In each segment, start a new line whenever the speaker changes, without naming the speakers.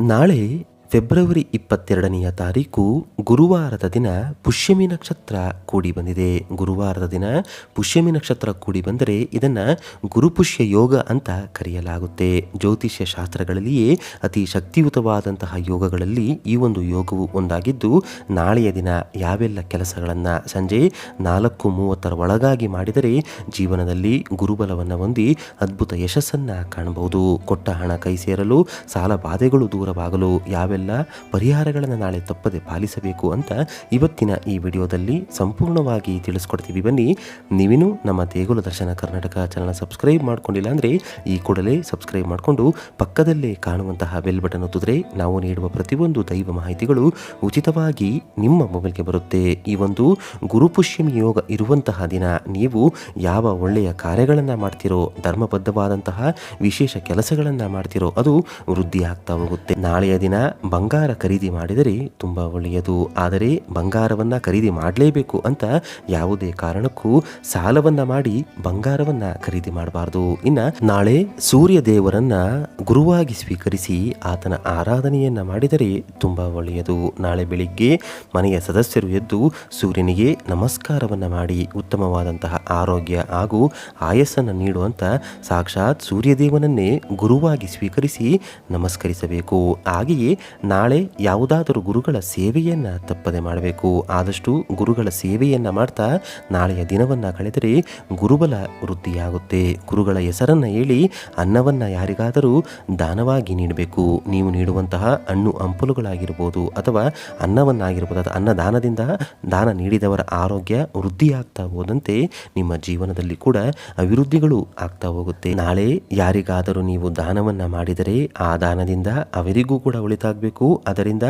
ನಾಳೆ ಫೆಬ್ರವರಿ ಇಪ್ಪತ್ತೆರಡನೆಯ ತಾರೀಕು ಗುರುವಾರದ ದಿನ ಪುಷ್ಯಮಿ ನಕ್ಷತ್ರ ಕೂಡಿ ಬಂದಿದೆ. ಗುರುವಾರದ ದಿನ ಪುಷ್ಯಮಿ ನಕ್ಷತ್ರ ಕೂಡಿ ಬಂದರೆ ಇದನ್ನು ಗುರುಪುಷ್ಯ ಯೋಗ ಅಂತ ಕರೆಯಲಾಗುತ್ತೆ. ಜ್ಯೋತಿಷ್ಯ ಶಾಸ್ತ್ರಗಳಲ್ಲಿಯೇ ಅತಿ ಶಕ್ತಿಯುತವಾದಂತಹ ಯೋಗಗಳಲ್ಲಿ ಈ ಒಂದು ಯೋಗವು ಒಂದಾಗಿದ್ದು, ನಾಳೆಯ ದಿನ ಯಾವೆಲ್ಲ ಕೆಲಸಗಳನ್ನು ಸಂಜೆ ನಾಲ್ಕು ಮೂವತ್ತರ ಒಳಗಾಗಿ ಮಾಡಿದರೆ ಜೀವನದಲ್ಲಿ ಗುರುಬಲವನ್ನು ಹೊಂದಿ ಅದ್ಭುತ ಯಶಸ್ಸನ್ನು ಕಾಣಬಹುದು. ಕೊಟ್ಟ ಹಣ ಕೈ ಸೇರಲು ಸಾಲ ಬಾಧೆಗಳು ದೂರವಾಗಲು ಯಾವೆಲ್ಲ ಪರಿಹಾರಗಳನ್ನು ನಾಳೆ ತಪ್ಪದೆ ಪಾಲಿಸಬೇಕು ಅಂತ ಇವತ್ತಿನ ಈ ವಿಡಿಯೋದಲ್ಲಿ ಸಂಪೂರ್ಣವಾಗಿ ತಿಳಿಸ್ಕೊಡ್ತೀವಿ. ಬನ್ನಿ ನೀವಿನೂ ನಮ್ಮ ದೇಗುಲ ದರ್ಶನ ಕರ್ನಾಟಕ ಚಾನಲ್ ಸಬ್ಸ್ಕ್ರೈಬ್ ಮಾಡ್ಕೊಂಡಿಲ್ಲ ಅಂದರೆ ಈ ಕೂಡಲೇ ಸಬ್ಸ್ಕ್ರೈಬ್ ಮಾಡಿಕೊಂಡು ಪಕ್ಕದಲ್ಲೇ ಕಾಣುವಂತಹ ಬೆಲ್ ಬಟನ್ ಒತ್ತಿದ್ರೆ ನಾವು ನೀಡುವ ಪ್ರತಿಯೊಂದು ದೈವ ಮಾಹಿತಿಗಳು ಉಚಿತವಾಗಿ ನಿಮ್ಮ ಮೊಬೈಲ್ಗೆ ಬರುತ್ತೆ. ಈ ಒಂದು ಗುರುಪುಷ್ಯಮಿ ಯೋಗ ಇರುವಂತಹ ದಿನ ನೀವು ಯಾವ ಒಳ್ಳೆಯ ಕಾರ್ಯಗಳನ್ನು ಮಾಡ್ತಿರೋ, ಧರ್ಮಬದ್ಧವಾದಂತಹ ವಿಶೇಷ ಕೆಲಸಗಳನ್ನು ಮಾಡ್ತಿರೋ ಅದು ವೃದ್ಧಿ ಆಗ್ತಾ ಹೋಗುತ್ತೆ. ನಾಳೆಯ ದಿನ ಬಂಗಾರ ಖರೀದಿ ಮಾಡಿದರೆ ತುಂಬ ಒಳ್ಳೆಯದು. ಆದರೆ ಬಂಗಾರವನ್ನು ಖರೀದಿ ಮಾಡಲೇಬೇಕು ಅಂತ ಯಾವುದೇ ಕಾರಣಕ್ಕೂ ಸಾಲವನ್ನ ಮಾಡಿ ಬಂಗಾರವನ್ನ ಖರೀದಿ ಮಾಡಬಾರ್ದು. ಇನ್ನ ನಾಳೆ ಸೂರ್ಯ ದೇವರನ್ನ ಗುರುವಾಗಿ ಸ್ವೀಕರಿಸಿ ಆತನ ಆರಾಧನೆಯನ್ನ ಮಾಡಿದರೆ ತುಂಬ ಒಳ್ಳೆಯದು. ನಾಳೆ ಬೆಳಿಗ್ಗೆ ಮನೆಯ ಸದಸ್ಯರು ಎದ್ದು ಸೂರ್ಯನಿಗೆ ನಮಸ್ಕಾರವನ್ನ ಮಾಡಿ ಉತ್ತಮವಾದಂತಹ ಆರೋಗ್ಯ ಹಾಗೂ ಆಯಸ್ಸನ್ನು ನೀಡುವಂತ ಸಾಕ್ಷಾತ್ ಸೂರ್ಯದೇವನನ್ನೇ ಗುರುವಾಗಿ ಸ್ವೀಕರಿಸಿ ನಮಸ್ಕರಿಸಬೇಕು. ಹಾಗೆಯೇ ನಾಳೆ ಯಾವುದಾದರೂ ಗುರುಗಳ ಸೇವೆಯನ್ನು ತಪ್ಪದೆ ಮಾಡಬೇಕು. ಆದಷ್ಟು ಗುರುಗಳ ಸೇವೆಯನ್ನು ಮಾಡ್ತಾ ನಾಳೆಯ ದಿನವನ್ನು ಕಳೆದರೆ ಗುರುಬಲ ವೃದ್ಧಿಯಾಗುತ್ತೆ. ಗುರುಗಳ ಹೆಸರನ್ನು ಹೇಳಿ ಅನ್ನವನ್ನು ಯಾರಿಗಾದರೂ ದಾನವಾಗಿ ನೀಡಬೇಕು. ನೀವು ನೀಡುವಂತಹ ಹಣ್ಣು ಹಂಪಲುಗಳಾಗಿರ್ಬೋದು ಅಥವಾ ಅನ್ನವನ್ನಾಗಿರ್ಬೋದು ಅದು ಅನ್ನದಾನದಿಂದ ದಾನ ನೀಡಿದವರ ಆರೋಗ್ಯ ವೃದ್ಧಿಯಾಗ್ತಾ ಹೋದಂತೆ ನಿಮ್ಮ ಜೀವನದಲ್ಲಿ ಕೂಡ ಅಭಿವೃದ್ಧಿಗಳು ಆಗ್ತಾ ಹೋಗುತ್ತೆ. ನಾಳೆ ಯಾರಿಗಾದರೂ ನೀವು ದಾನವನ್ನ ಮಾಡಿದರೆ ಆ ದಾನದಿಂದ ಅವರಿಗೂ ಕೂಡ ಒಳಿತಾಗಬೇಕು. ಅದರಿಂದ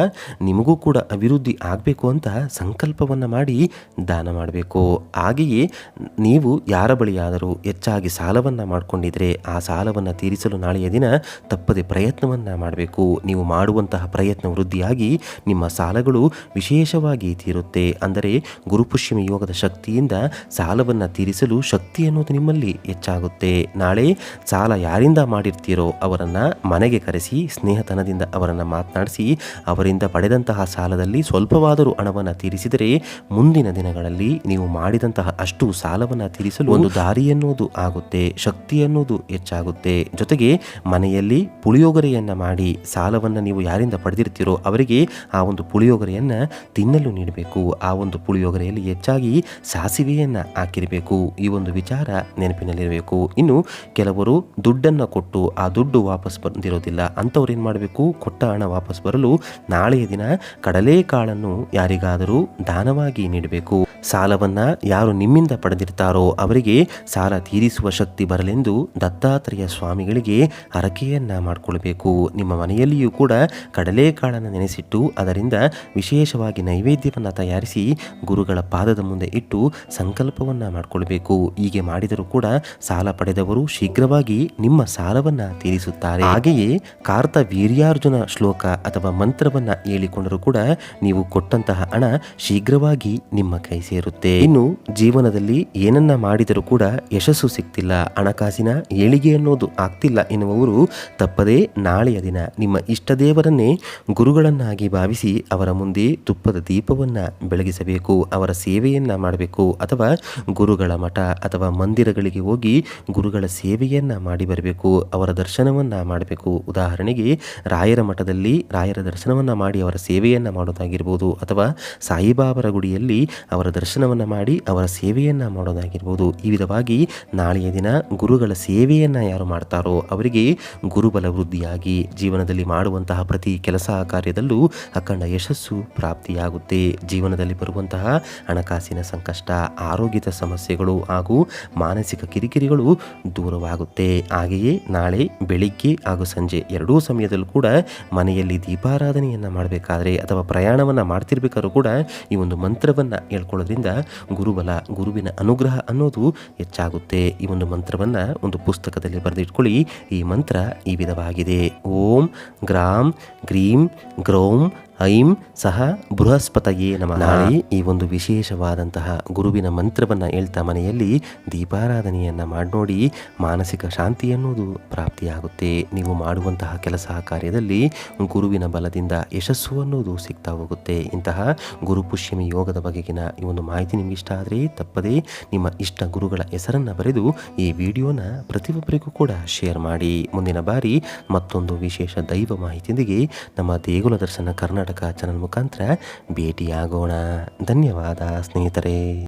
ನಿಮಗೂ ಕೂಡ ಅಭಿವೃದ್ಧಿ ಆಗಬೇಕು ಅಂತ ಸಂಕಲ್ಪವನ್ನು ಮಾಡಿ ದಾನ ಮಾಡಬೇಕು. ಹಾಗೆಯೇ ನೀವು ಯಾರ ಬಳಿಯಾದರೂ ಹೆಚ್ಚಾಗಿ ಸಾಲವನ್ನು ಮಾಡಿಕೊಂಡಿದ್ರೆ ಆ ಸಾಲವನ್ನು ತೀರಿಸಲು ನಾಳೆಯ ದಿನ ತಪ್ಪದೆ ಪ್ರಯತ್ನವನ್ನು ಮಾಡಬೇಕು. ನೀವು ಮಾಡುವಂತಹ ಪ್ರಯತ್ನ ವೃದ್ಧಿಯಾಗಿ ನಿಮ್ಮ ಸಾಲಗಳು ವಿಶೇಷವಾಗಿ ತೀರುತ್ತೆ. ಅಂದರೆ ಗುರುಪುಷ್ಯಮಿ ಯೋಗದ ಶಕ್ತಿಯಿಂದ ಸಾಲವನ್ನು ತೀರಿಸಲು ಶಕ್ತಿ ಅನ್ನೋದು ನಿಮ್ಮಲ್ಲಿ ಹೆಚ್ಚಾಗುತ್ತೆ. ನಾಳೆ ಸಾಲ ಯಾರಿಂದ ಮಾಡಿರ್ತೀರೋ ಅವರನ್ನು ಮನೆಗೆ ಕರೆಸಿ ಸ್ನೇಹತನದಿಂದ ಅವರನ್ನು ಮಾತನಾಡಿಸಿ ಅವರಿಂದ ಪಡೆದಂತಹ ಸಾಲದಲ್ಲಿ ಸ್ವಲ್ಪವಾದರೂ ಹಣವನ್ನು ತೀರಿಸಿದರೆ ಮುಂದಿನ ದಿನಗಳಲ್ಲಿ ನೀವು ಮಾಡಿದಂತಹ ಅಷ್ಟು ಸಾಲವನ್ನು ತೀರಿಸಲು ಒಂದು ದಾರಿ ಅನ್ನೋದು ಆಗುತ್ತೆ, ಶಕ್ತಿ ಅನ್ನೋದು ಹೆಚ್ಚಾಗುತ್ತೆ. ಜೊತೆಗೆ ಮನೆಯಲ್ಲಿ ಪುಳಿಯೋಗರೆಯನ್ನು ಮಾಡಿ ಸಾಲವನ್ನು ನೀವು ಯಾರಿಂದ ಪಡೆದಿರ್ತೀರೋ ಅವರಿಗೆ ಆ ಒಂದು ಪುಳಿಯೋಗರೆಯನ್ನು ತಿನ್ನಲು ನೀಡಬೇಕು. ಆ ಒಂದು ಪುಳಿಯೋಗರೆಯಲ್ಲಿ ಹೆಚ್ಚಾಗಿ ಸಾಸಿವೆಯನ್ನು ಹಾಕಿರಬೇಕು. ಈ ಒಂದು ವಿಚಾರ ನೆನಪಿನಲ್ಲಿರಬೇಕು. ಇನ್ನು ಕೆಲವರು ದುಡ್ಡನ್ನು ಕೊಟ್ಟು ಆ ದುಡ್ಡು ವಾಪಸ್ ಬಂದಿರೋದಿಲ್ಲ. ಅಂಥವ್ರು ಏನು ಮಾಡಬೇಕು? ಕೊಟ್ಟ ಹಣ ವಾಪಸ್ ಬರಲು ನಾಳೆಯ ದಿನ ಕಡಲೆಕಾಳನ್ನು ಯಾರಿಗಾದರೂ ದಾನವಾಗಿ ನೀಡಬೇಕು. ಸಾಲವನ್ನ ಯಾರು ನಿಮ್ಮಿಂದ ಪಡೆದಿರ್ತಾರೋ ಅವರಿಗೆ ಸಾಲ ತೀರಿಸುವ ಶಕ್ತಿ ಬರಲೆಂದು ದತ್ತಾತ್ರೇಯ ಸ್ವಾಮಿಗಳಿಗೆ ಹರಕೆಯನ್ನ ಮಾಡಿಕೊಳ್ಬೇಕು. ನಿಮ್ಮ ಮನೆಯಲ್ಲಿಯೂ ಕೂಡ ಕಡಲೆಕಾಳನ್ನು ನೆನೆಸಿಟ್ಟು ಅದರಿಂದ ವಿಶೇಷವಾಗಿ ನೈವೇದ್ಯವನ್ನು ತಯಾರಿಸಿ ಗುರುಗಳ ಪಾದದ ಮುಂದೆ ಇಟ್ಟು ಸಂಕಲ್ಪವನ್ನ ಮಾಡಿಕೊಳ್ಬೇಕು. ಹೀಗೆ ಮಾಡಿದರೂ ಕೂಡ ಸಾಲ ಪಡೆದವರು ಶೀಘ್ರವಾಗಿ ನಿಮ್ಮ ಸಾಲವನ್ನ ತೀರಿಸುತ್ತಾರೆ. ಹಾಗೆಯೇ ಕಾರ್ತ ವೀರ್ಯಾರ್ಜುನ ಶ್ಲೋಕ ಅಥವಾ ಮಂತ್ರವನ್ನ ಹೇಳಿಕೊಂಡರೂ ಕೂಡ ನೀವು ಕೊಟ್ಟಂತಹ ಹಣ ಶೀಘ್ರವಾಗಿ ನಿಮ್ಮ ಕೈ ಸೇರುತ್ತೆ. ಇನ್ನು ಜೀವನದಲ್ಲಿ ಏನನ್ನ ಮಾಡಿದರೂ ಕೂಡ ಯಶಸ್ಸು ಸಿಗ್ತಿಲ್ಲ. ಹಣಕಾಸಿನ ಏಳಿಗೆ ಅನ್ನೋದು ಆಗ್ತಿಲ್ಲ ಎನ್ನುವವರು ತಪ್ಪದೇ ನಾಳೆಯ ದಿನ ನಿಮ್ಮ ಇಷ್ಟ ದೇವರನ್ನೇ ಗುರುಗಳನ್ನಾಗಿ ಭಾವಿಸಿ ಅವರ ಮುಂದೆ ತುಪ್ಪದ ದೀಪವನ್ನ ಬೆಳಗಿಸಬೇಕು. ಅವರ ಸೇವೆಯನ್ನ ಮಾಡಬೇಕು. ಅಥವಾ ಗುರುಗಳ ಮಠ ಅಥವಾ ಮಂದಿರಗಳಿಗೆ ಹೋಗಿ ಗುರುಗಳ ಸೇವೆಯನ್ನ ಮಾಡಿ ಬರಬೇಕು. ಅವರ ದರ್ಶನವನ್ನ ಮಾಡಬೇಕು. ಉದಾಹರಣೆಗೆ ರಾಯರ ಮಠದಲ್ಲಿ ರಾಯರ ದರ್ಶನವನ್ನು ಮಾಡಿ ಅವರ ಸೇವೆಯನ್ನು ಮಾಡೋದಾಗಿರ್ಬೋದು ಅಥವಾ ಸಾಯಿಬಾಬರ ಗುಡಿಯಲ್ಲಿ ಅವರ ದರ್ಶನವನ್ನು ಮಾಡಿ ಅವರ ಸೇವೆಯನ್ನು ಮಾಡೋದಾಗಿರ್ಬೋದು. ಈ ವಿಧವಾಗಿ ನಾಳೆಯ ದಿನ ಗುರುಗಳ ಸೇವೆಯನ್ನು ಯಾರು ಮಾಡ್ತಾರೋ ಅವರಿಗೆ ಗುರುಬಲ ವೃದ್ಧಿಯಾಗಿ ಜೀವನದಲ್ಲಿ ಮಾಡುವಂತಹ ಪ್ರತಿ ಕೆಲಸ ಕಾರ್ಯದಲ್ಲೂ ಅಖಂಡ ಯಶಸ್ಸು ಪ್ರಾಪ್ತಿಯಾಗುತ್ತೆ. ಜೀವನದಲ್ಲಿ ಬರುವಂತಹ ಹಣಕಾಸಿನ ಸಂಕಷ್ಟ, ಆರೋಗ್ಯದ ಸಮಸ್ಯೆಗಳು ಹಾಗೂ ಮಾನಸಿಕ ಕಿರಿಕಿರಿಗಳು ದೂರವಾಗುತ್ತೆ. ಹಾಗೆಯೇ ನಾಳೆ ಬೆಳಿಗ್ಗೆ ಹಾಗೂ ಸಂಜೆ ಎರಡೂ ಸಮಯದಲ್ಲೂ ಕೂಡ ಮನೆಯಲ್ಲಿ ದೀಪಾರಾಧನೆಯನ್ನು ಮಾಡಬೇಕಾದ್ರೆ ಅಥವಾ ಪ್ರಯಾಣವನ್ನು ಮಾಡ್ತಿರ್ಬೇಕಾದ್ರೂ ಕೂಡ ಈ ಒಂದು ಮಂತ್ರವನ್ನು ಹೇಳ್ಕೊಳ್ಳೋದ್ರಿಂದ ಗುರುಬಲ, ಗುರುವಿನ ಅನುಗ್ರಹ ಅನ್ನೋದು ಹೆಚ್ಚಾಗುತ್ತೆ. ಈ ಒಂದು ಮಂತ್ರವನ್ನು ಒಂದು ಪುಸ್ತಕದಲ್ಲಿ ಬರೆದಿಟ್ಕೊಳ್ಳಿ. ಈ ಮಂತ್ರ ಈ ವಿಧವಾಗಿದೆ. ಓಂ ಗ್ರಾಮ್ ಗ್ರೀಂ, ಗ್ರೌಂ ಐಂ ಸಹ ಬೃಹಸ್ಪತಯೇ ನಮಃ. ನಾಳೆ ಈ ಒಂದು ವಿಶೇಷವಾದಂತಹ ಗುರುವಿನ ಮಂತ್ರವನ್ನು ಹೇಳ್ತಾ ಮನೆಯಲ್ಲಿ ದೀಪಾರಾಧನೆಯನ್ನು ಮಾಡಿ ನೋಡಿ ಮಾನಸಿಕ ಶಾಂತಿ ಅನ್ನೋದು ಪ್ರಾಪ್ತಿಯಾಗುತ್ತೆ. ನೀವು ಮಾಡುವಂತಹ ಕೆಲಸ ಕಾರ್ಯದಲ್ಲಿ ಗುರುವಿನ ಬಲದಿಂದ ಯಶಸ್ಸು ಅನ್ನೋದು ಸಿಗ್ತಾ ಹೋಗುತ್ತೆ. ಇಂತಹ ಗುರು ಪುಷ್ಯಮಿ ಯೋಗದ ಬಗೆಗಿನ ಈ ಒಂದು ಮಾಹಿತಿ ನಿಮ್ಗೆ ಇಷ್ಟ ಆದರೆ ತಪ್ಪದೇ ನಿಮ್ಮ ಇಷ್ಟ ಗುರುಗಳ ಹೆಸರನ್ನು ಬರೆದು ಈ ವಿಡಿಯೋನ ಪ್ರತಿಯೊಬ್ಬರಿಗೂ ಕೂಡ ಶೇರ್ ಮಾಡಿ. ಮುಂದಿನ ಬಾರಿ ಮತ್ತೊಂದು ವಿಶೇಷ ದೈವ ಮಾಹಿತಿಯೊಂದಿಗೆ ನಮ್ಮ ದೇಗುಲ ದರ್ಶನ ಕರ್ನಾಟಕ ಚಾನಲ್ ಮುಖಾಂತರ ಭೇಟಿಯಾಗೋಣ. ಧನ್ಯವಾದ ಸ್ನೇಹಿತರೆ.